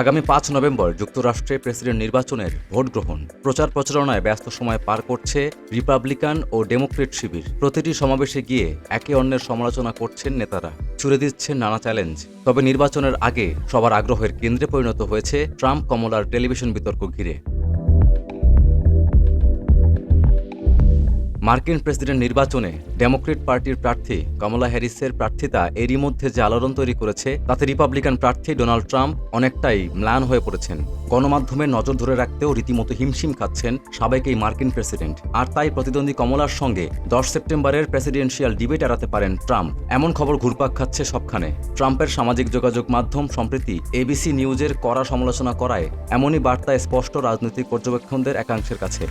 আগামী পাঁচ নভেম্বর যুক্তরাষ্ট্রে প্রেসিডেন্ট নির্বাচনের ভোট গ্রহণ। প্রচার প্রচারণায় ব্যস্ত সময় পার করছে রিপাবলিকান ও ডেমোক্রেট শিবির। প্রতিটি সমাবেশে গিয়ে একে অন্যের সমালোচনা করছেন নেতারা। ছুড়ে দিচ্ছেন নানা চ্যালেঞ্জ। তবে নির্বাচনের আগে সবার আগ্রহের কেন্দ্রে পরিণত হয়েছে ট্রাম্প কমলার টেলিভিশন বিতর্ক ঘিরে। মার্কিন প্রেসিডেন্ট নির্বাচনে ডেমোক্রেট পার্টির প্রার্থী কমলা হ্যারিসের প্রার্থিতা এরই মধ্যে যে আলোড়ন তৈরি করেছে, তাতে রিপাবলিকান প্রার্থী ডোনাল্ড ট্রাম্প অনেকটাই ম্লান হয়ে পড়েছেন। গণমাধ্যমের নজর ধরে রাখতেও রীতিমতো হিমশিম খাচ্ছেন সাবেক এই মার্কিন প্রেসিডেন্ট। আর তাই প্রতিদ্বন্দ্বী কমলার সঙ্গে দশ সেপ্টেম্বরের প্রেসিডেন্সিয়াল ডিবেট এড়াতে পারেন ট্রাম্প। এমন খবর ঘুরপাক খাচ্ছে সবখানে। ট্রাম্পের সামাজিক যোগাযোগ মাধ্যম সম্প্রতি এবিসি নিউজের কড়া সমালোচনা করায় এমনই বার্তা স্পষ্ট রাজনৈতিক পর্যবেক্ষণদের একাংশের কাছে।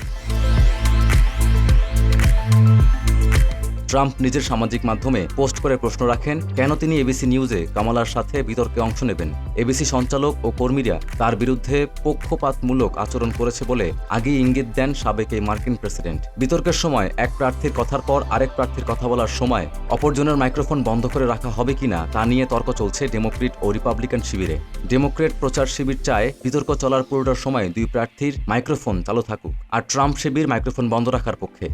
ট্রাম্প নিজের সামাজিক মাধ্যমে পোস্ট করে প্রশ্ন রাখেন, কেন তিনি এবিসি নিউজে কামালার সাথে বিতর্কে অংশ নেবেন? এবিসি সঞ্চালক ও কর্মীরা তার বিরুদ্ধে পক্ষপাতমূলক আচরণ করেছে বলে আগেই ইঙ্গিত দেন সাবেক এই মার্কিন প্রেসিডেন্ট। বিতর্কের সময় এক প্রার্থীর কথার পর আরেক প্রার্থীর কথা বলার সময় অপরজনের মাইক্রোফোন বন্ধ করে রাখা হবে কিনা তা নিয়ে তর্ক চলছে ডেমোক্রেট ও রিপাবলিকান শিবিরে। ডেমোক্রেট প্রচার শিবির চায় বিতর্ক চলার পুরোটার সময় দুই প্রার্থীর মাইক্রোফোন চালু থাকুক, আর ট্রাম্প শিবির মাইক্রোফোন বন্ধ রাখার পক্ষে।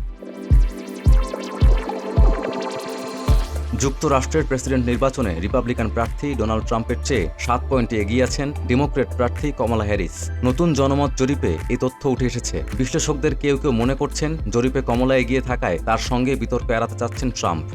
যুক্তরাষ্ট্রের প্রেসিডেন্ট নির্বাচনে রিপাবলিকান প্রার্থী ডোনাল্ড ট্রাম্পের চেয়ে সাত পয়েন্টে এগিয়ে আছেন ডেমোক্রেট প্রার্থী কমলা হ্যারিস। নতুন জনমত জরিপে এই তথ্য উঠে এসেছে। বিশ্লেষকদের কেউ কেউ মনে করছেন, জরিপে কমলা এগিয়ে থাকায় তার সঙ্গে বিতর্ক এড়াতে চাচ্ছেন ট্রাম্প।